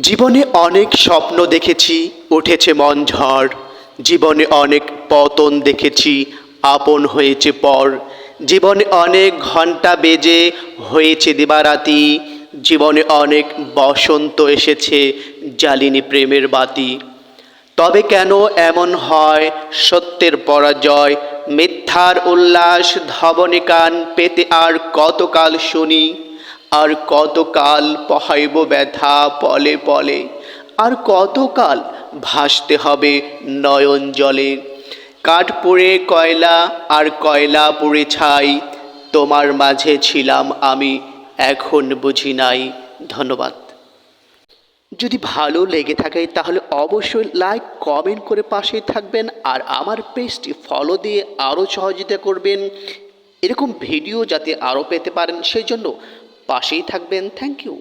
জীবনে অনেক স্বপ্ন দেখেছি, উঠেছে মন ঝড়। জীবনে অনেক পতন দেখেছি, আপন হয়েছে পর। জীবনে অনেক ঘণ্টা বেজে হয়েছে দিবারাতি। জীবনে অনেক বসন্ত এসেছে জ্বালিনি প্রেমের বাতি। তবে কেন এমন হয় সত্যের পরাজয়? মিথ্যার উল্লাস ধবনে কান পেতে আর কতকাল শুনি? আর কতকাল পহাইব ব্যথা পলে পলে, আর কতকাল ভাসতে হবে নয়ন জলে। কাঠ পুড়ে কয়লা আর কয়লা পুড়ে ছাই, তোমার মাঝে ছিলাম আমি, এখন বুঝি নাই, ধন্যবাদ। যদি ভালো লেগে থাকে তাহলে অবশ্যই লাইক কমেন্ট করে পাশেই থাকবেন, আর আমার পেজটি ফলো দিয়ে আরও সহযোগিতা করবেন। এরকম ভিডিও যাতে আরও পেতে পারেন, সেই জন্য পাশেই থাকবেন। Thank you